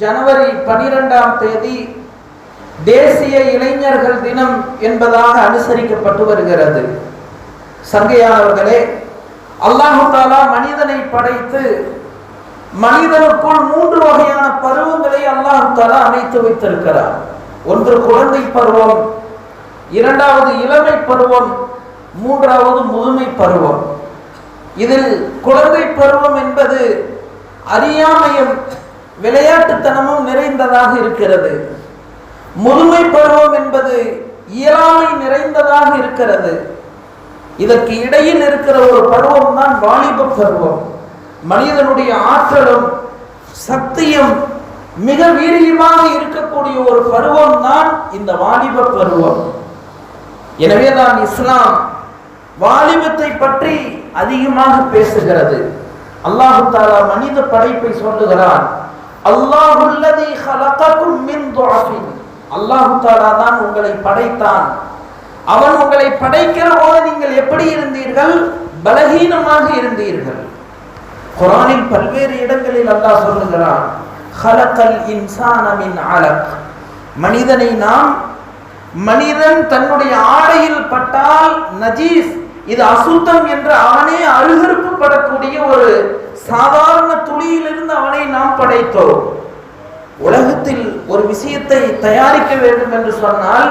ஜனவரி பனிரெண்டாம் தேதி தேசிய இளைஞர்கள் தினம் என்பதாக அனுசரிக்கப்பட்டு வருகிறது. சங்கையானவர்களே அல்லாஹு தாலா மனிதனை படைத்து மனிதனுக்குள் மூன்று வகையான பருவங்களை அல்லாஹு தாலா அமைத்து வைத்திருக்கிறார். ஒன்று குழந்தை பருவம் இரண்டாவது இளமை பருவம் மூன்றாவது முதுமை பருவம். இதில் குழந்தை பருவம் என்பது அறியாமையும் விளையாட்டுத்தனமும் நிறைந்ததாக இருக்கிறது. முதுமை பருவம் என்பது இயலாமை நிறைந்ததாக இருக்கிறது. இதற்கு இடையில் இருக்கிற ஒரு பருவம் தான் வாலிப பருவம். மனிதனுடைய ஆற்றலும் சக்தியும் மிக வீரியமாக இருக்கக்கூடிய ஒரு பருவம் தான் இந்த வாலிப பருவம். எனவே தான் இஸ்லாம் வாலிபத்தை பற்றி அதிகமாக பேசுகிறது. அல்லாஹு தாலா மனித படைப்பை சொல்லுகிறான். அல்லாஹுல்லதி ஹலகக்கும் மின் துஅஃபின். அல்லாஹு தாலா தான் உங்களை படைத்தான். அவன் உங்களை படைக்கிற போது நீங்கள் எப்படி இருந்தீர்கள்? பலகீனமாக இருந்தீர்கள். குரானில் பல்வேறு இடங்களில் அல்லாஹ் சொல்லுகிறான் ஹலக்கல் இன்சான மின் அலக். மனிதனை நாம் மனிதன் தன்னுடைய ஆடையில் பட்டால் நஜீஸ் இது அசுத்தம் என்று அவனே அருகருப்புப்படக்கூடிய ஒரு சாதாரண துளியிலிருந்து அவனை நாம் படைத்தோம். உலகத்தில் ஒரு விஷயத்தை தயாரிக்க வேண்டும் என்று சொன்னால்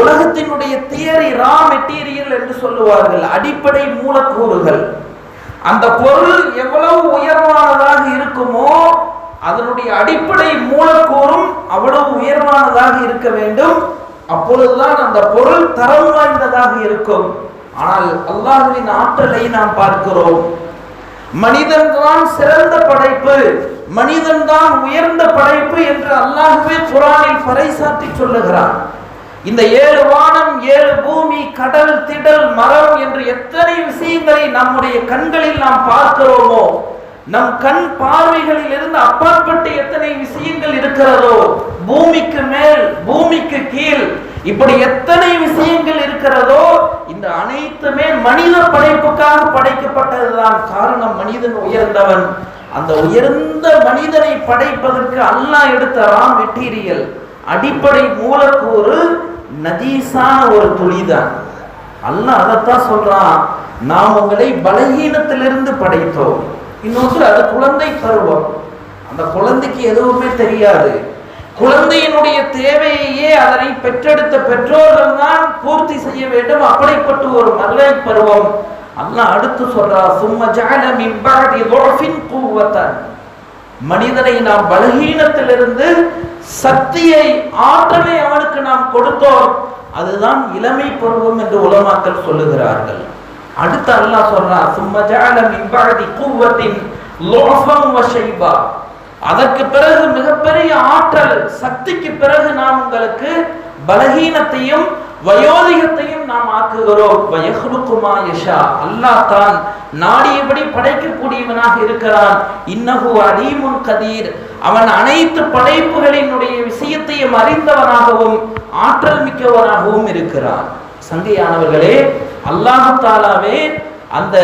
உலகத்தினுடைய தியரி ரா மெட்டீரியல் என்று சொல்லுவார்கள் அடிப்படை மூலக்கூறுகள். அந்த பொருள் எவ்வளவு உயர்வானதாக இருக்குமோ அதனுடைய அடிப்படை மூலக்கூறும் அவ்வளவு உயர்வானதாக இருக்க வேண்டும். அப்பொழுதுதான் அந்த பொருள் தரம் வாய்ந்ததாக இருக்கும். ஆனால் அல்லாஹுவின் ஆற்றலை நாம் பார்க்கிறோம். மனிதன் தான் சிறந்த படைப்பு மனிதன் தான் உயர்ந்த படைப்பு என்று அல்லாஹுவே குரானில் பறைசாற்றி சொல்லுகிறான் இந்த ஏழு வானம் ஏழு பூமி கடல் திடல் மரம் என்று எத்தனை விஷயங்களை நம்முடைய கண்களில் நாம் பார்க்கிறோமோ நம் கண் பார்வைகளில் இருந்து அப்பாற்பட்டு எத்தனை விஷயங்கள் இருக்கிறதோ பூமிக்கு மேல் பூமிக்கு கீழ் இப்படி எத்தனை விஷயங்கள் இருக்கிறதோ இந்த அனைத்துமே மனித படைப்புக்காக படைக்கப்பட்டதுதான். காரணம் மனிதன் உயர்ந்தவன். அந்த உயர்ந்த மனிதனை படைப்பதற்கு அல்லாஹ் எடுத்த ரா மெட்டீரியல் அடிப்படை மூலக்கூறு நதீசான ஒரு துளிதான். அல்லாஹ் அதைத்தான் சொல்றான். நாம் உங்களை பலகீனத்திலிருந்து படைத்தோம். இன்னொன்று அது குழந்தை பருவம். அந்த குழந்தைக்கு எதுவுமே தெரியாது. குழந்தையினுடைய தேவையையே அதனை பெற்றெடுத்த பெற்றோர்கள் தான் பூர்த்தி செய்ய வேண்டும். அப்படிப்பட்ட ஒரு மல்லை பருவம். அல்லாஹ் அடுத்து சொல்றா சும்மா ஜஅல மின் பஅதி மனிதனை நாம் பலகீனத்திலிருந்து சக்தியை ஆற்றலை அவனுக்கு நாம் கொடுத்தோம். அதுதான் இளமை பருவம் என்று உலமாக்கள் சொல்லுகிறார்கள். அடுத்து அல்லாஹ் சொல்றான் சும்மா ஜஅல மின் பஅதி குவத்தின் அதற்கு பிறகு மிகப்பெரிய ஆற்றல் சக்திக்கு பிறகு நாம் உங்களுக்கு பலகீனத்தையும் வயோதிகத்தையும் நாம் ஆக்குகிறோம். வயஹ்லுக்குமா யஷா. அல்லாஹ் தான் நாடியபடி படைக்கக்கூடியவனாக இருக்கிறான். இன்னகு அலீமுன் கதீர். அவன் அனைத்து படைப்புகளினுடைய விஷயத்தையும் அறிந்தவனாகவும் ஆற்றல் மிக்கவனாகவும் இருக்கிறான். சங்கையானவர்களே அல்லாஹு தாலாவே அந்த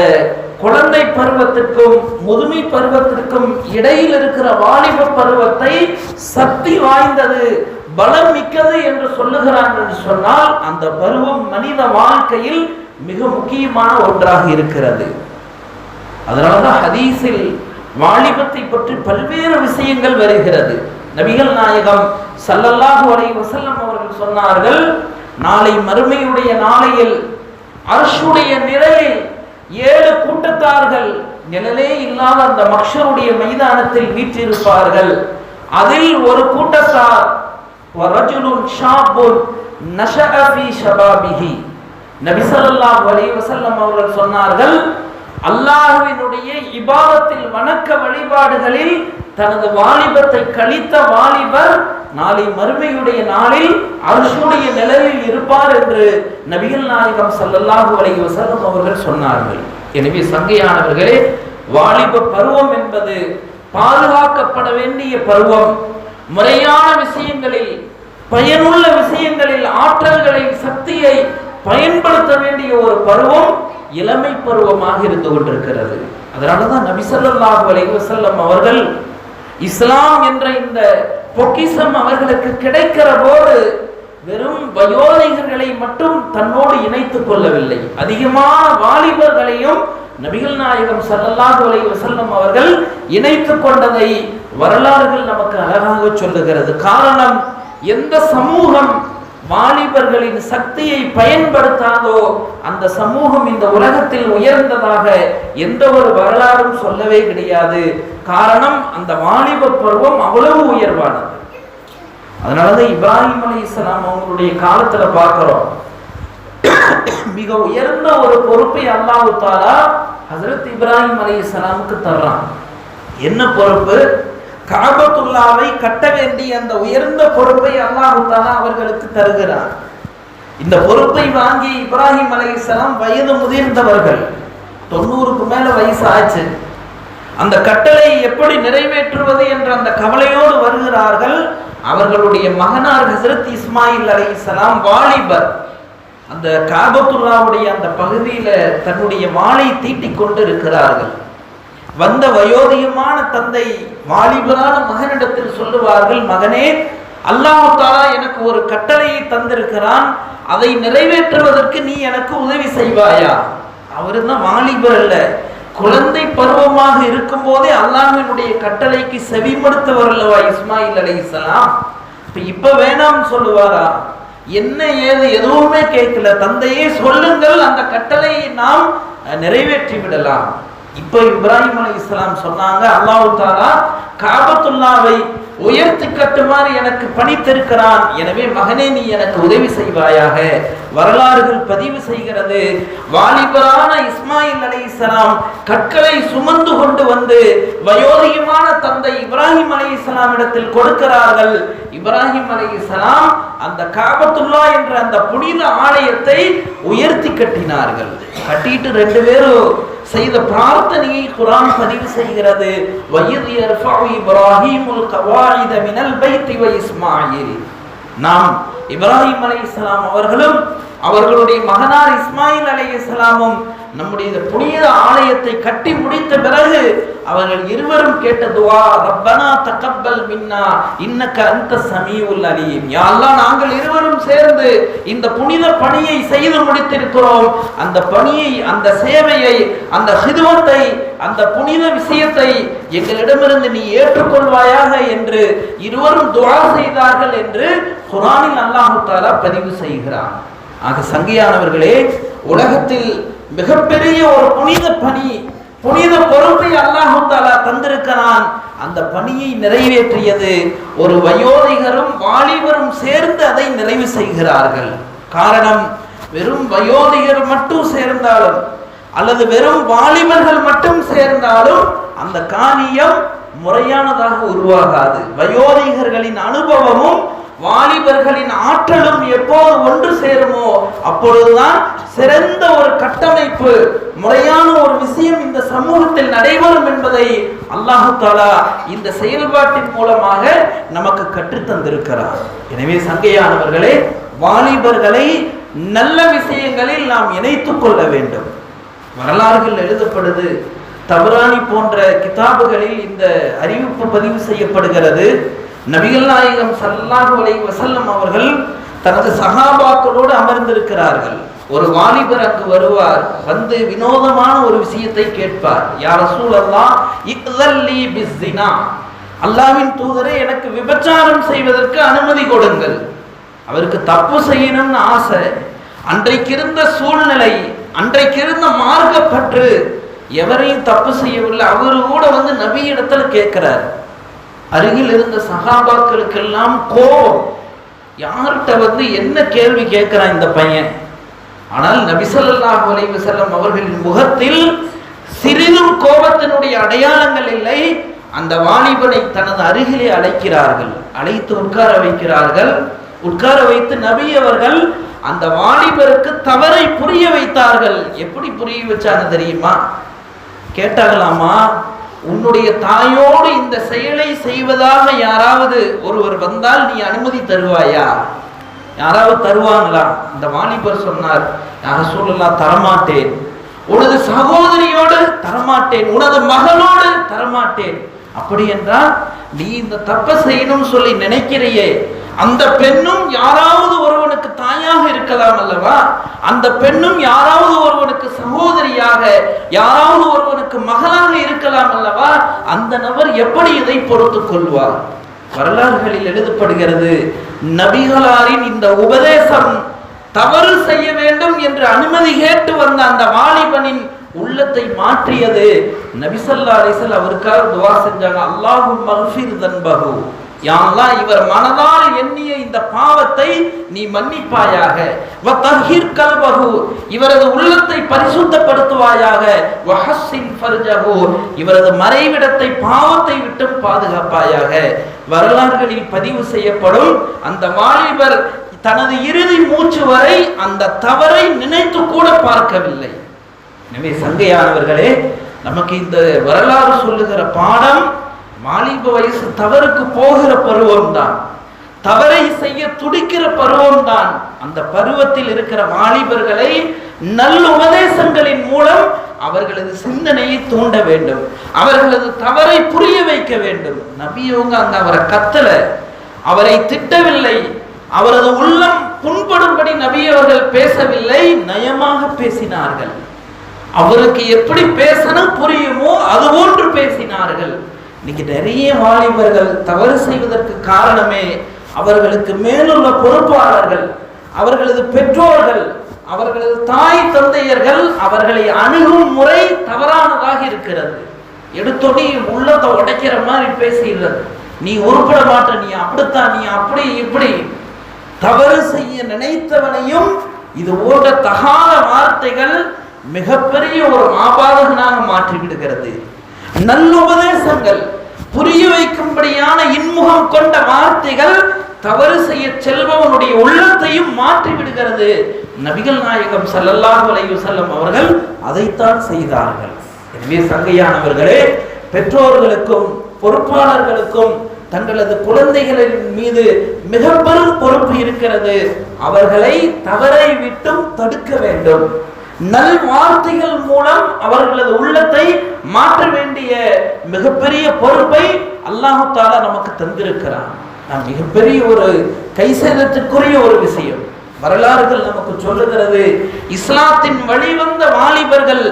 குழந்தை பருவத்திற்கும் முதுமை பருவத்திற்கும் இடையில் இருக்கிற வாலிப பருவத்தை சக்தி வாய்ந்தது பலம் மிக்கது என்று சொல்லுகிறான் என்று சொன்னால் அந்த பருவம் மனித வாழ்க்கையில் மிக முக்கியமான ஒன்றாக இருக்கிறது. அதனாலதான் ஹதீஸில் வாலிபத்தை பற்றி பல்வேறு விஷயங்கள் வருகிறது. நபிகள் நாயகம் சல்லல்லாஹு அலை வசல்லம் அவர்கள் சொன்னார்கள் நாளை மறுமையுடைய நாளையில் அரசுடைய நிழலில் ஏழு கூட்டத்தார்கள் நிழலே இல்லாத அந்த மக்ஷருடைய மைதானத்தில் வீற்றிருப்பார்கள். அதில் ஒரு கூட்டத்தார் வரஜுலுன் ஷாபுன் அவர்கள் சொன்னார்கள் அல்லாஹுவினுடைய இபாதத்தில் வணக்க வழிபாடுகளில் தனது வாலிபத்தை கழித்த வாலிபர் நாளை மறுமையுடைய நாளில் அரசுடைய நிழலில் இருப்பார் என்று நபிகள் நாயகம் ஸல்லல்லாஹு அலைஹி வஸல்லம் அவர்கள் சொன்னார்கள். எனவே சங்கையானவர்களே வாலிப பருவம் என்பது பாதுகாக்கப்பட வேண்டிய பருவம். முறையான விஷயங்களில் பயனுள்ள விஷயங்களில் ஆற்றல்களை சக்தியை பயன்படுத்த வேண்டிய ஒரு பருவம் இளமை பருவமாக இருந்து கொண்டிருக்கிறது. அதனாலதான் நபி ஸல்லல்லாஹு அலைஹி வஸல்லம் அவர்கள் இஸ்லாம் என்ற இந்த பொக்கிசம் அவர்களுக்கு கிடைக்கிற போது வெறும் வயோதிகர்களை மட்டும் தன்னோடு இணைத்துக் கொள்ளவில்லை. அதிகமான வாலிபர்களையும் நபிகள் நாயகம் சல்லல்லாஹு அலை வசல்லம் அவர்கள் இணைத்து கொண்டதை வரலாறுகள் நமக்கு அழகாக சொல்லுகிறது. காரணம் எந்த சமூகம் வாலிபர்களின் சக்தியை பயன்படுத்தாதோ அந்த சமூகம் இந்த உலகத்தில் உயர்ந்ததாக எந்த ஒரு வரலாறும் சொல்லவே கிடையாது. காரணம் அந்த வாலிப பருவம் அவ்வளவு உயர்வானது. அதனாலதான் இப்ராஹிம் அலி இஸ்லாம் அவங்களுடைய காலத்துல பார்க்கிறோம். மிக உயர்ந்த ஒரு பொறுப்பை அல்லாஹு தாலா ஹசரத் இப்ராஹிம் அலி இஸ்லாமுக்கு தர்றான். என்ன பொறுப்பு? காபத்துல்லாவை கட்ட வேண்டிய அந்த உயர்ந்த பொறுப்பை அல்லாஹு தாலா அவர்களுக்கு தருகிறார். இந்த பொறுப்பை வாங்கி இப்ராஹிம் அலை இஸ்லாம் வயது முதிர்ந்தவர்கள் தொண்ணூறுக்கு மேல வயசு ஆச்சு அந்த கட்டளை எப்படி நிறைவேற்றுவது என்ற அந்த கவலையோடு வருகிறார்கள் அவர்களுடைய மகனார் ஹசரத் இஸ்மாயில் அலைஹிஸ்ஸலாம் வாலிபர். அந்த காபத்துல்லாவுடைய அந்த பகுதியில தன்னுடைய வாளை தீட்டிக் கொண்டு இருக்கிறார்கள் வந்த வயோதிகமான தந்தை வாலிபரான மகனிடத்தில் சொல்லுவார்கள் மகனே அல்லாஹாலா எனக்கு ஒரு கட்டளையை தந்திருக்கிறான். அதை நிறைவேற்றுவதற்கு நீ எனக்கு உதவி செய்வாயா? அவரு தான் வாலிபர் அல்ல. குழந்தை பருவமாக இருக்கும் போதே அல்லாஹ்வினுடைய கட்டளைக்கு செவிமடுத்தவர் அல்லவா இஸ்மாயில் அலைஹிஸ்ஸலாம்? இப்போ இப்ப வேணாம்னு சொல்லுவாரா? என்ன ஏது எதுவுமே கேட்கல. தந்தையே சொல்லுங்கள் அந்த கட்டளையை நாம் நிறைவேற்றி விடலாம் இப்ப இப்ராஹிம் அலை இஸ்லாம் சொன்னாங்க அல்லாஹு தாலா காபத்துல்லாவை உயர்த்தி கட்டுமாறு எனக்கு பணித்திருக்கிறான். எனவே மகனே நீ எனக்கு உதவி செய்வாயாக. வரலாறுகள் பதிவு செய்கிறது. வாலிபரான இஸ்மாயில் அலைஹிஸ்ஸலாம் கற்களை சுமந்து கொண்டு வந்து வயோதிகமான தந்தை இப்ராஹிம் அலைஹிஸ்ஸலாம் இடத்தில் கொடுக்கிறார்கள். இப்ராஹிம் அலைஹிஸ்ஸலாம் அந்த காபத்துல்லா என்ற அந்த புனித ஆலயத்தை உயர்த்தி கட்டினார்கள். கட்டிட்டு ரெண்டு பேரும் செய்த பிரார்த்தனையை குரான் பதிவு செய்கிறது. வயது யர்ஃபஉ இப்ராஹீமுல் கவாயித மினல் பைத்தி வ இஸ்மாயில் நாம் இப்ராஹிம் அலைஹிஸ்ஸலாம் அவர்களும் அவர்களுடைய மகனார் இஸ்மாயில் அலைஹிஸ்ஸலாமும் நம்முடைய இந்த புனித ஆலயத்தை கட்டி முடித்த பிறகு அவர்கள் இருவரும் கேட்ட துவா ரப்பனா தகப்பல் மின்னா இன்னக்க அந்த சமீஉல் அலீம். யாரெல்லாம் நாங்கள் இருவரும் சேர்ந்து இந்த புனித பணியை செய்து முடித்திருக்கிறோம் அந்த பணியை அந்த சேவையை அந்த சிதுவத்தை அந்த புனித விஷயத்தை எங்களிடமிருந்து நீ ஏற்றுக்கொள்வாயாக என்று இருவரும் துவா செய்தார்கள் என்று குரானில் அல்லாஹு தாலா பதிவு செய்கிறான். ஆக சங்கியானவர்களே உலகத்தில் மிகப்பெரிய ஒரு புனித பணி புனித பொறுப்பை அல்லாஹு தாலா தந்திருக்கிறான். அந்த பணியை நிறைவேற்றியது ஒரு வயோதிகரும் வாலிபரும் சேர்ந்து அதை நிறைவு செய்கிறார்கள். காரணம் வெறும் வயோதிகர் மட்டும் சேர்ந்தாலும் அல்லது வெறும் வாலிபர்கள் மட்டும் சேர்ந்தாலும் அந்த காரியம் முறையானதாக உருவாகாது. வயோதிகர்களின் அனுபவமும் வாலிபர்களின் ஆற்றலும் எப்போது ஒன்று சேருமோ அப்பொழுதுதான் சிறந்த ஒரு கட்டமைப்பு முறையான ஒரு விஷயம் இந்த சமூகத்தில் நடைபெறும் என்பதை அல்லாஹு தாலா இந்த செயல்பாட்டின் மூலமாக நமக்கு கற்றுத் தந்திருக்கிறார் எனவே சங்கையானவர்களே வாலிபர்களை நல்ல விஷயங்களில் நாம் இணைத்துக் கொள்ள வேண்டும். வரலாறுகள் எழுதப்படுது தபரானி போன்ற கிதாபுகளில் இந்த அறிவிப்பு பதிவு செய்யப்படுகிறது. நபிகள் நாயகம் சல்லாஹு அலைஹி வசல்லம் அவர்கள் தனது சகாபாக்களோடு அமர்ந்திருக்கிறார்கள். ஒரு வாலிபர் அங்கு வருவார் வந்து வினோதமான ஒரு விஷயத்தை கேட்பார். யார் ரசூலல்லாஹ் இக்தல்லி பிஸ்ஸினா. அல்லாஹ்வின் தூதரை எனக்கு விபச்சாரம் செய்வதற்கு அனுமதி கொடுங்கள். அவருக்கு தப்பு செய்யணும்னு ஆசை. அன்றைக்கிருந்த சூழ்நிலை அன்றைக்கிருந்த மார்க்கப்பற்று எவரையும் தப்பு செய்யவில்லை. அவரு கூட வந்து நபி இடத்துல கேட்கிறார். அருகில் இருந்த சகாபாக்களுக்கெல்லாம் கோபம். யார்கிட்ட வந்து என்ன கேள்வி கேட்கிறான் இந்த பையன்? ஆனால் நபிசல்லாஹ் அலைஹி அவர்களின் முகத்தில் சிறிதும் கோபத்தினுடைய அடையாளங்கள் இல்லை. அந்த வாலிபனை தனது அருகிலே அழைக்கிறார்கள். அழைத்து உட்கார வைக்கிறார்கள். உட்கார வைத்து நபி அவர்கள் அந்த வாலிபருக்கு தவறை புரிய வைத்தார்கள். எப்படி புரிய வச்சாங்க தெரியுமா? கேட்டாங்களாமா உன்னுடைய தாயோடு இந்த செயலை செய்வதாக யாராவது ஒருவர் வந்தால் நீ அனுமதி தருவாயா? யாராவது தருவாங்களா? இந்த வாலிபர் சொன்னார் யார சொல்லலாம் தரமாட்டேன். உனது சகோதரியோடு தரமாட்டேன். உனது மகளோடு தரமாட்டேன். அப்படி என்றால் நீ இந்த தப்பை செய்யணும்னு சொல்லி நினைக்கிறையே. அந்த பெண்ணும் யாராவது ஒருவனுக்கு தாயாக இருக்கலாம் அல்லவா? அந்த பெண்ணும் யாராவது ஒருவனுக்கு சகோதரியாக யாராவது ஒருவனுக்கு மகளாக இருக்கலாம் அல்லவா? அந்த நபர் எப்படி இதை பொறுத்து கொள்வார்? வரலாறுகளில் எழுதப்படுகிறது நபிகளாரின் இந்த உபதேசம் தவறு செய்ய வேண்டும் என்று அனுமதி கேட்டு வந்த அந்த வாலிபனின் உள்ளத்தை மாற்றியது. நபிசல்லா அலிசல் அவருக்காக துவா செஞ்சாங்க அல்லாஹும் மல்ஃபிர் தன்பகு யாரெல்லாம் இவர் மனதால் எண்ணிய இந்த பாவத்தை நீ மன்னிப்பாயாக. வத்தஹிர் கல்பகு இவரது உள்ளத்தை பரிசுத்தப்படுத்துவாயாக. வஹஸ்ஸின் ஃபர்ஜஹு இவரது மறைவிடத்தை பாவத்தை விட்டு பாதுகாப்பாயாக. வரலாறுகளில் பதிவு செய்யப்படும் அந்த வாலிபர் தனது இறுதி மூச்சு வரை அந்த தவறை நினைத்து கூட பார்க்கவில்லை. எனவே சங்கையானவர்களே நமக்கு இந்த வரலாறு சொல்லுகிற பாடம் மாலிப வயசு தவறுக்கு போகிற பருவம் தான் தவறை செய்ய துடிக்கிற பருவம் தான் அந்த பருவத்தில் இருக்கிற வாலிபர்களை நல்ல உபதேசங்களின் மூலம் அவர்களது சிந்தனையை தூண்ட வேண்டும். அவர்களது தவறை புரிய வைக்க வேண்டும். நபியவங்க அங்க அவரை கத்தல. அவரை திட்டவில்லை. அவரது உள்ளம் புண்படும்படி நபி அவர்கள் பேசவில்லை. நயமாக பேசினார்கள். அவருக்கு எப்படி பேசணும் புரியுமோ அது போன்று பேசினார்கள். இன்னைக்கு நிறைய வாலிபர்கள் தவறு செய்வதற்கு காரணமே அவர்களுக்கு மேலுள்ள பொறுப்பாளர்கள் அவர்களது பெற்றோர்கள் அவர்களது தாய் தந்தையர்கள் அவர்களை அணுகும் முறை தவறானதாக இருக்கிறது. எடுத்தோடி உள்ளத்தை உடைக்கிற மாதிரி பேசுகிறது நீ உருப்பட மாட்ட நீ அப்படித்தான் நீ அப்படி இப்படி. தவறு செய்ய நினைத்தவனையும் இது போன்ற தகாத வார்த்தைகள் மிகப்பெரிய ஒரு ஆபாதகனாக மாற்றி விடுகிறது நல்லுபதேசங்கள் புரிய வைக்கும்படியான இன்முகம் கொண்ட வார்த்தைகள் தவறு செய்ய செல்பவனுடைய உள்ளத்தையும் மாற்றி விடுகிறது. நபிகள் நாயகம் ஸல்லல்லாஹு செல்லும் அவர்கள் அதைத்தான் செய்தார்கள். எனவே சங்கையானவர்களே பெற்றோர்களுக்கும் பொறுப்பாளர்களுக்கும் தங்களது குழந்தைகளின் மீது மிக பெரும் பொறுப்பு இருக்கிறது. அவர்களை தவறை விட்டும் தடுக்க வேண்டும். நல் வார்த்தைகள் மூலம் அவர்களது உள்ளத்தை மாற்ற வேண்டிய மிகப்பெரிய பொறுப்பை அல்லாஹு தாலா நமக்கு தந்திருக்கிறான். நான் மிகப்பெரிய ஒரு கைசேதத்துக்குரிய ஒரு விஷயம். வரலாறுகள் நமக்கு சொல்லுகிறது இஸ்லாத்தின் வழிவந்த வாலிபர்கள்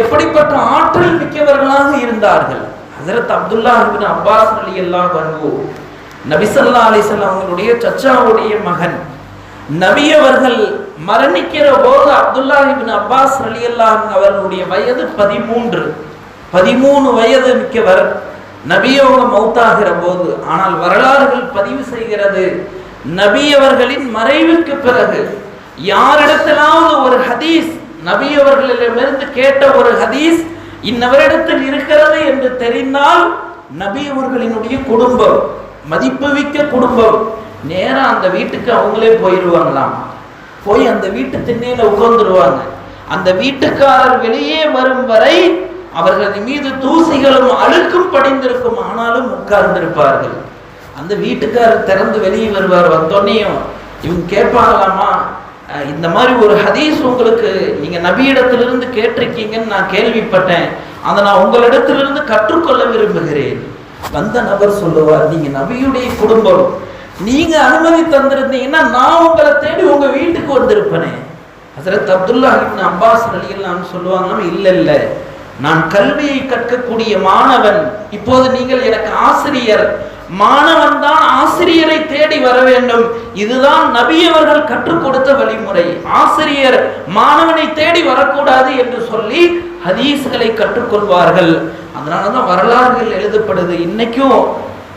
எப்படிப்பட்ட ஆற்றல் மிக்கவர்களாக இருந்தார்கள்? ஹசரத் அப்துல்லா அப்பாஸ் அலி அல்லாஹ் வன்பு நபிசல்லா அலிசல்லாம் அவங்களுடைய சச்சாவுடைய மகன். நபியவர்கள் மரணிக்கிற போது அப்துல்லா இப்னு அப்பாஸ் அலி அல்லாஹ் அவர்களுடைய வயது பதிமூன்று. பதிமூணு வயது மிக்கவர் நபியோக மௌத்தாகிற போது. ஆனால் வரலாறுகள் பதிவு செய்கிறது நபி அவர்களின் மறைவுக்கு பிறகு. யாரிடத்திலாவது ஒரு ஹதீஸ் நபி அவர்களிடமிருந்து கேட்ட ஒரு ஹதீஸ் இன்னவரிடத்தில் இருக்கிறது என்று தெரிந்தால் நபி அவர்களினுடைய குடும்பம் மதிப்புமிக்க குடும்பம் நேராக அந்த வீட்டுக்கு அவங்களே போயிடுவாங்களாம் போய் அந்த வீட்டு திண்ணையில உட்கார்ந்துருவாங்க. அந்த வீட்டுக்காரர் வெளியே வரும் வரை அவர்கள் மீது தூசிகளும் அழுக்கும் படிந்திருக்கும் ஆனாலும் உட்கார்ந்திருப்பார்கள். அந்த வீட்டுக்காரர் திறந்து வெளியே வருவார் வந்தோன்னையும் இவங்க கேட்பாங்களாமா இந்த மாதிரி ஒரு ஹதீஸ் உங்களுக்கு நீங்க நபியிடத்திலிருந்து கேட்டிருக்கீங்கன்னு நான் கேள்விப்பட்டேன். அதை நான் உங்களிடத்திலிருந்து கற்றுக்கொள்ள விரும்புகிறேன். வந்த நபர் சொல்லுவார் நீங்க நபியுடைய குடும்பம். நீங்க அனுமதி தந்திருந்தீங்கன்னா நான் உங்களை தேடி உங்க வீட்டுக்கு வந்திருப்பேனே. ஹசரத் அப்துல்லா அப்பாஸ் ரலியல்லாஹு சொல்லுவாங்க இல்ல இல்ல. நான் கல்வியை கற்கக்கூடிய மாணவன். இப்போது நீங்கள் எனக்கு ஆசிரியர். மாணவன் தான் ஆசிரியரை தேடி வர வேண்டும். இதுதான் நபி அவர்கள் கற்றுக் கொடுத்த வழிமுறை. ஆசிரியர் மாணவனை தேடி வரக்கூடாது என்று சொல்லி ஹதீஸ்களை கற்றுக்கொள்வார்கள். அதனாலதான் வரலாறுகள் எழுதப்படுது. இன்னைக்கும்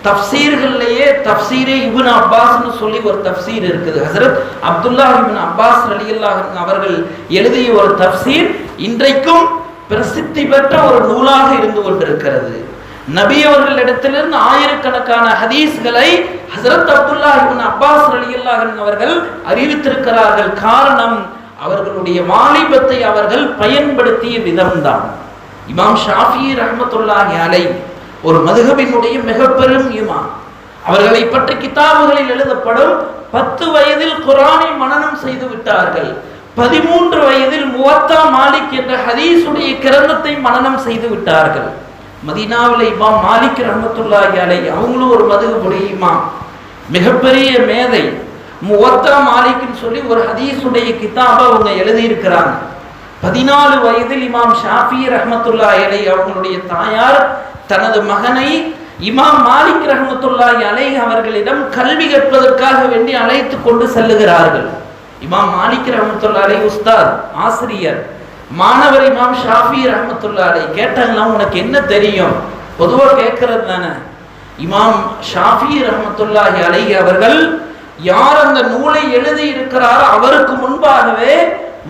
தப்சீர்கள்லயே தப்சீரே இபின் அப்பாஸ்னு சொல்லி ஒரு தப்சீர் இருக்குது. ஹசரத் அப்துல்லா இபின் அப்பாஸ் ரலியல்லாஹு அவர்கள் எழுதிய ஒரு தப்சீர் இன்றைக்கும் பிரசித்தி பெற்ற ஒரு நூலாக இருந்து கொண்டிருக்கிறது. நபி அவர்களிடத்திலிருந்து ஆயிரக்கணக்கான ஹதீஸ்களை ஹசரத் அப்துல்லா இபின் அப்பாஸ் ரலியல்லாஹு அவர்கள் அறிவித்திருக்கிறார்கள். காரணம் அவர்களுடைய வாலிபத்தை அவர்கள் பயன்படுத்திய விதம்தான். இமாம் ஷாஃபி ரஹ்மத்துல்லாஹி அலை ஒரு மதுகபினுடைய மிக பெரும் இமாம் அவர்களை பற்றி கிதாபுகளில் எழுதப்படும் பத்து வயதில் குரானை மனனம் செய்து விட்டார்கள். பதிமூன்று வயதில் முவத்தா மாலிக் என்ற ஹதீஸுடைய கிரந்தத்தை மனனம் செய்து விட்டார்கள். மதீனாவில் இமாம் மாலிக் ரஹமத்துல்லாஹி அலை அவங்களும் ஒரு மதுகபுடைய இமாம். மிகப்பெரிய மேதை. முவத்தா மாலிக்னு சொல்லி ஒரு ஹதீஸுடைய கிதாபை அவங்க எழுதியிருக்கிறாங்க. பதினாலு வயதில் இமாம் ஷாஃபி ரஹமத்துல்லா அலை அவங்களுடைய தாயார் தனது மகனை இமாம் மாலிக் ரஹமத்துல்லாஹி அலை அவர்களிடம் கல்வி கற்பதற்காக வேண்டி அழைத்து கொண்டு செல்லுகிறார்கள். இமாம் மாலிக் ரஹமத்துல்லா அலை உஸ்தாத் ஆசிரியர் மாணவர் இமாம் ஷாஃபி ரஹமத்துல்லா அலை கேட்டாங்களாம் உனக்கு என்ன தெரியும்? பொதுவாக கேட்கறது தானே. இமாம் ஷாஃபி ரஹமத்துல்லாஹி அலை அவர்கள் யார் அந்த நூலை எழுதி இருக்கிறாரோ அவருக்கு முன்பாகவே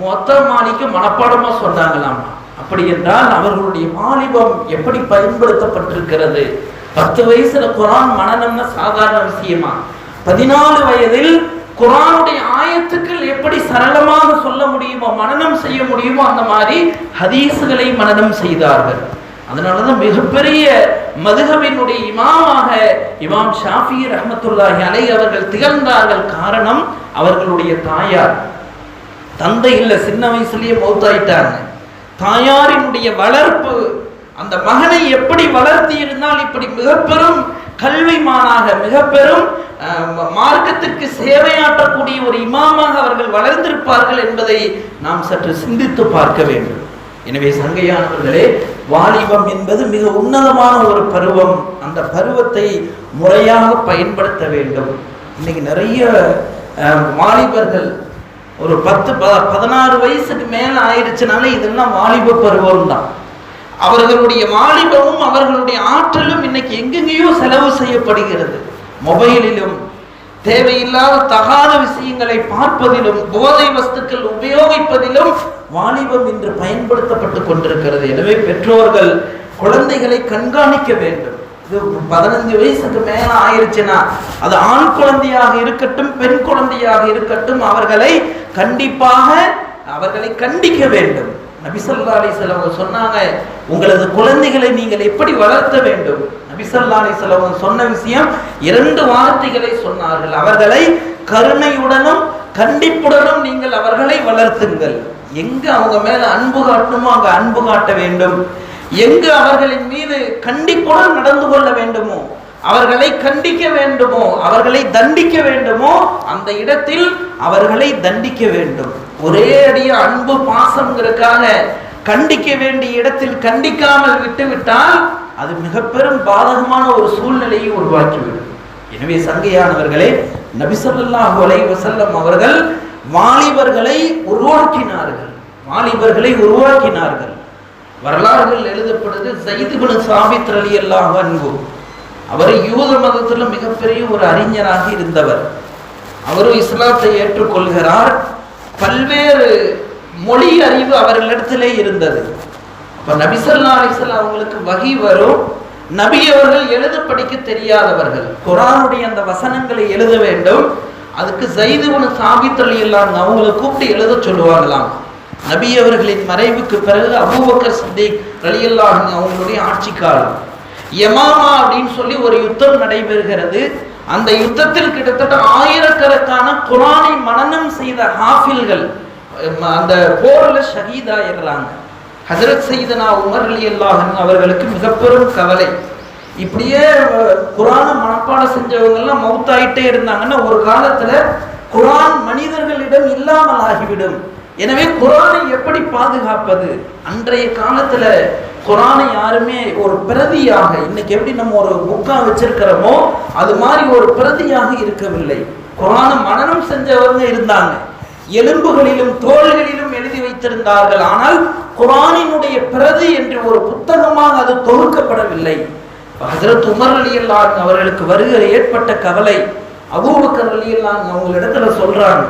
மொத்த மாலிக்கு மனப்பாடமா சொன்னாங்களாமா. அப்படி என்றால் அவர்களுடைய வாலிபம் எப்படி பயன்படுத்தப்பட்டிருக்கிறது? பத்து வயசுல குரான் மனநம்னா சாதாரண விஷயமா? பதினாலு வயதில் குரானுடைய ஆயத்துக்கள் எப்படி சரளமாக சொல்ல முடியுமோ மனனம் செய்ய முடியுமோ அந்த மாதிரி ஹதீசுகளை மனனம் செய்தார்கள். அதனாலதான் மிகப்பெரிய மதுகபினுடைய இமாமாக இமாம் ஷாஃபி ரஹமத்துல்லாஹி அலை அவர்கள் திகழ்ந்தார்கள் காரணம் அவர்களுடைய தாயார். தந்தை இல்லை சின்ன வயசுலயே மௌத்தாயிட்டாங்க. தாயாரினுடைய வளர்ப்பு அந்த மகனை எப்படி வளர்த்தி இருந்தால் இப்படி மிக பெரும் கல்விமானாக மிக பெரும் மார்க்கத்திற்கு சேவையாற்றக்கூடிய ஒரு இமாமாக அவர்கள் வளர்ந்திருப்பார்கள் என்பதை நாம் சற்று சிந்தித்து பார்க்க வேண்டும். எனவே சங்கையானவர்களே வாலிபம் என்பது மிக உன்னதமான ஒரு பருவம். அந்த பருவத்தை முறையாக பயன்படுத்த வேண்டும். இன்னைக்கு நிறைய வாலிபர்கள் ஒரு பத்து ப பதினாறு வயசுக்கு மேலே ஆயிடுச்சுனாலே இதெல்லாம் வாலிப பருவம் தான் அவர்களுடைய வாலிபமும் அவர்களுடைய ஆற்றலும் இன்னைக்கு எங்கெங்கேயோ செலவு செய்யப்படுகிறது. மொபைலிலும் தேவையில்லாத தகாத விஷயங்களை பார்ப்பதிலும் போதை வஸ்துக்கள் உபயோகிப்பதிலும் வாலிபம் இன்று பயன்படுத்தப்பட்டு கொண்டிருக்கிறது. எனவே பெற்றோர்கள் குழந்தைகளை கண்காணிக்க வேண்டும். இது பதினஞ்சு வயசுக்கு மேல ஆயிருச்சுன்னா அது ஆண் குழந்தையாக இருக்கட்டும் பெண் குழந்தையாக இருக்கட்டும் அவர்களை கண்டிப்பாக அவர்களை கண்டிக்க வேண்டும். நபிசல்லா அலிசல்லவங்க சொன்னாங்க உங்களது குழந்தைகளை நீங்கள் எப்படி வளர்த்த வேண்டும்? நபிசல்லா அலிசல்லவங்க சொன்ன விஷயம் இரண்டு வார்த்தைகளை சொன்னார்கள். அவர்களை கருணையுடனும் கண்டிப்புடனும் நீங்கள் அவர்களை வளர்த்துங்கள். எங்க அவங்க மேல அன்பு காட்டணுமோ அங்க அன்பு காட்ட வேண்டும். எங்கு அவர்களின் மீது கண்டிப்புடன் நடந்து கொள்ள வேண்டுமோ அவர்களை கண்டிக்க வேண்டுமோ அவர்களை தண்டிக்க வேண்டுமோ அந்த இடத்தில் அவர்களை தண்டிக்க வேண்டும். ஒரே அடிய அன்பு பாசம்ங்கிறதுக்காக கண்டிக்க வேண்டிய இடத்தில் கண்டிக்காமல் விட்டுவிட்டால் அது மிக பெரும் பாதகமான ஒரு சூழ்நிலையை உருவாக்கிவிடும். எனவே சங்கையானவர்களே நபிசல்லாஹு அலை வசல்லம் அவர்கள் வாலிபர்களை உருவாக்கினார்கள். வாலிபர்களை உருவாக்கினார்கள். வரலாறுகள் எழுதப்படுது சைதுபுன சாபித் அலி அல்லாஹ் அன்பு அவர் யூத மதத்தில் மிகப்பெரிய ஒரு அறிஞராக இருந்தவர். அவரும் இஸ்லாத்தை ஏற்றுக்கொள்கிறார். பல்வேறு மொழி அறிவு அவர்களிடத்திலே இருந்தது. அப்ப நபிசல்லா அலிசல் அவங்களுக்கு வகி வரும். நபி அவர்கள் எழுத படிக்க தெரியாதவர்கள். குரானுடைய அந்த வசனங்களை எழுத வேண்டும். அதுக்கு ஜைதுவனு சாபித் அலி இல்லாங்க அவங்களை கூப்பிட்டு எழுத சொல்லுவாங்களாம். நபி அவர்களின் மறைவுக்கு பிறகு அபூபக்கர் சித்திக் அலியல்லாஹ் அவங்களுடைய ஆட்சி காலம் யமாமா அப்படின்னு சொல்லி ஒரு யுத்தம் நடைபெறுகிறது. அந்த யுத்தத்தில் கிட்டத்தட்ட ஆயிரக்கணக்கான குரானை மனனம் செய்த ஹாஃபில்கள் அந்த போரில் ஷஹீதாயிடுறாங்க ஹசரத் சைதனா உமர் அலி அல்லாஹன் அவர்களுக்கு மிகப்பெரும் கவலை. இப்படியே குரான மனப்பாடம் செஞ்சவங்கெல்லாம் மவுத்தாயிட்டே இருந்தாங்கன்னா ஒரு காலத்தில் குரான் மனிதர்களிடம் இல்லாமல் ஆகிவிடும் எனவே குரானை எப்படி பாதுகாப்பது? அன்றைய காலத்துல குரானை யாருமே ஒரு பிரதியாக இன்னைக்கு எப்படி நம்ம ஒரு புக்கா வச்சிருக்கிறோமோ அது மாதிரி ஒரு பிரதியாக இருக்கவில்லை. குரானை மனனம் செஞ்சவங்க இருந்தாங்க. எலும்புகளிலும் தோள்களிலும் எழுதி வைத்திருந்தார்கள். ஆனால் குரானினுடைய பிரதி என்று ஒரு புத்தகமாக அது தொகுக்கப்படவில்லை. ஹசரத் உமர் அலியல்லான் அவர்களுக்கு வருகிற ஏற்பட்ட கவலை. அபூபக்கர் அலி அவங்க அவங்களிடத்துல சொல்றாங்க.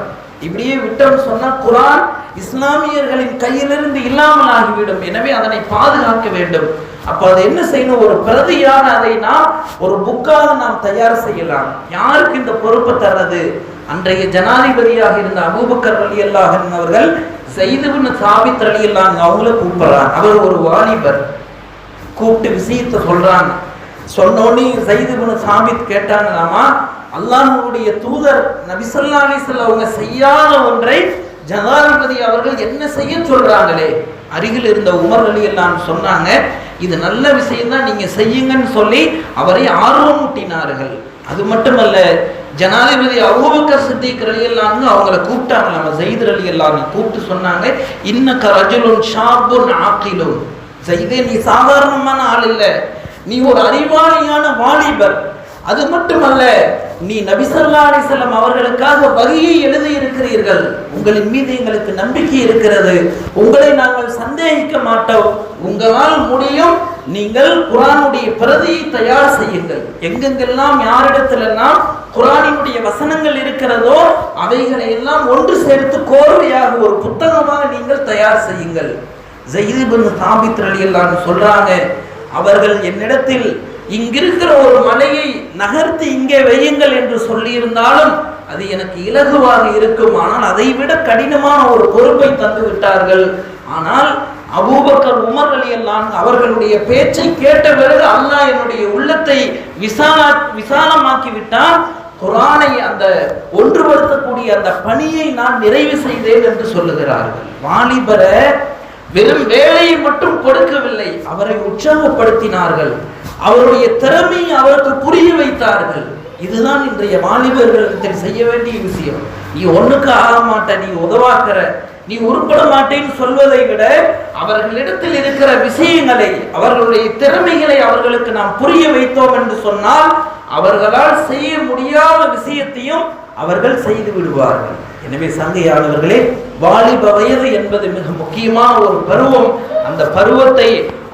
இப்படியே விட்டோம் சொன்னா குரான் இஸ்லாமியர்களின் கையிலிருந்து இல்லாமல் ஆகிவிடும் எனவே அதனை பாதுகாக்க வேண்டும். அப்போ அதை என்ன செய்யணும்? ஒரு பிரதியான அதை நாம் ஒரு புக்காக நாம் தயார் செய்யலாம். யாருக்கு இந்த பொறுப்பை தர்றது? அன்றைய ஜனாதிபதியாக இருந்த அபூபக்கர் அலி அல்லாஹ் அவர்கள் செய்துன்னு சாபித் அலி அல்லாங்க அவங்கள கூப்பிடுறாங்க. அவர் ஒரு வாலிபர். கூப்பிட்டு விஷயத்தை சொல்றாங்க. சொன்னோடனே சைதுபுன சாபித் கேட்டாங்களாமா அல்லாஹுடைய தூதர் நபிசல்லா அலிசல் அவங்க செய்யாத ஒன்றை ஜனாதிபதி அவர்கள் என்ன செய்ய சொல்றாங்களே? அருகில் இருந்த உமர் அலி எல்லாம் சொன்னாங்க. இது நல்ல விஷயம்தான் நீங்க செய்யுங்கன்னு சொல்லி அவரை ஆர்வமூட்டினார்கள். அது மட்டுமல்ல ஜனாதிபதி அபூபக்கர் சித்திக் ரலியல்லாஹு அவங்கள கூப்பிட்டாங்க. நம்ம ஜெயித் ரலியல்லாஹு கூப்பிட்டு சொன்னாங்க. இன்னக ரஜுலுன் ஷாபுன் ஆக்கிலும் ஜெயிதே நீ சாதாரணமான ஆள் இல்லை. நீ ஒரு அறிவாளியான வாலிபர். அது மட்டுமல்ல நீ நபிசல்லா அலிசல்லம் அவர்களுக்காக வகையை எழுதி இருக்கிறீர்கள் உங்களின் மீது எங்களுக்கு நம்பிக்கை இருக்கிறது. உங்களை நாங்கள் சந்தேகிக்க மாட்டோம். உங்களால் முடியும் நீங்கள் குரானுடைய பிரதியை தயார் செய்யுங்கள். எங்கெங்கெல்லாம் யாரிடத்திலெல்லாம் குரானினுடைய வசனங்கள் இருக்கிறதோ அவைகளை எல்லாம் ஒன்று சேர்த்து கோர்வையாக ஒரு புத்தகமாக நீங்கள் தயார் செய்யுங்கள். ஜெயிதிபின் தாபித் எல்லாம் சொல்றாங்க அவர்கள் என்னிடத்தில் இங்கிருக்கிற ஒரு மலையை நகர்த்தி இங்கே வையுங்கள் என்று சொல்லியிருந்தாலும் அது எனக்கு இலகுவாக இருக்கும். ஆனால் அதை விட கடினமான ஒரு பொறுப்பை தந்து விட்டார்கள். ஆனால் அபூபக்கர் உமர் அலி அல்லான் அவர்களுடைய பேச்சை கேட்ட பிறகு அல்லாஹ் என்னுடைய உள்ளத்தை விசாலா விசாலமாக்கி விட்டான் குரானை அந்த ஒன்றுபடுத்தக்கூடிய அந்த பணியை நான் நிறைவு செய்தேன் என்று சொல்லுகிறார்கள். வாலிபரை வெறும் வேலையை மட்டும் கொடுக்கவில்லை அவரை உற்சாகப்படுத்தினார்கள். அவருடைய திறமையை அவருக்கு புரிய வைத்தார்கள். இதுதான் இன்றைய வாலிபர்களுக்கு செய்ய வேண்டிய விஷயம். நீ ஒண்ணுக்கு ஆக மாட்ட நீ உதவாக்கிற நீ உருப்பட மாட்டேன்னு சொல்வதை விட அவர்களிடத்தில் இருக்கிற விஷயங்களை அவர்களுடைய திறமைகளை அவர்களுக்கு நாம் புரிய வைத்தோம் என்று சொன்னால் அவர்களால் செய்ய முடியாத விஷயத்தையும் அவர்கள் செய்து விடுவார்கள். எனவே சங்கையானவர்களே வாலிப வயது என்பது மிக முக்கியமான ஒரு பருவம். அந்த பருவத்தை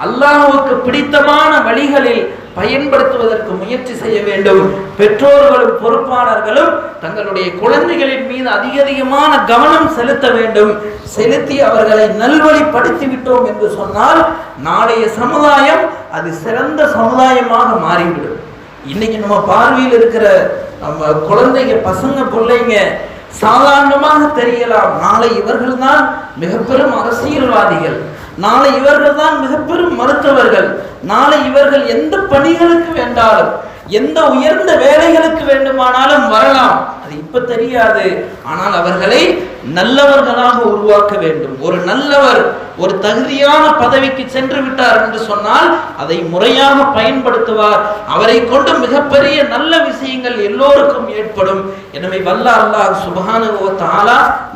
அல்லாஹுக்கு பிடித்தமான வழிகளில் பயன்படுத்துவதற்கு முயற்சி செய்ய வேண்டும். பெற்றோர்களும் பொறுப்பாளர்களும் தங்களுடைய குழந்தைகளின் மீது அதிக அதிகமான கவனம் செலுத்த வேண்டும். செலுத்தி அவர்களை நல்வழிப்படுத்தி விட்டோம் என்று சொன்னால் நாளைய சமுதாயம் அது சிறந்த சமுதாயமாக மாறிவிடும். இன்னைக்கு நம்ம பார்வையில் இருக்கிற நம்ம குழந்தைங்க பசங்க பிள்ளைங்க சாதாரணமாக தெரியலாம். நாளை இவர்கள் தான் மிக பெரும் அரசியல்வாதிகள். நாளை இவர்கள் தான் மிக பெரும் மருத்துவர்கள். நாளை இவர்கள் எந்த பணிகளுக்கு வேண்டாலும் எந்த உயர்ந்த வேலைகளுக்கு வேண்டுமானாலும் வரலாம். அது இப்ப தெரியாது. ஆனால் அவர்களை நல்லவர்களாக உருவாக்க வேண்டும். ஒரு நல்லவர் ஒரு தகுதியான பதவிக்கு சென்று விட்டார் என்று சொன்னால் அதை முறையாக பயன்படுத்துவார். அவரை கொண்டு மிகப்பெரிய நல்ல விஷயங்கள் எல்லோருக்கும் ஏற்படும். எனவே வல்ல அல்லாஹ் சுபஹானுவ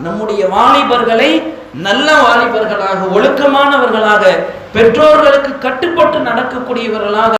நம்முடைய வாலிபர்களை நல்ல வாலிபர்களாக ஒழுக்கமானவர்களாக பெற்றோர்களுக்கு கட்டுப்பட்டு நடக்கக்கூடியவர்களாக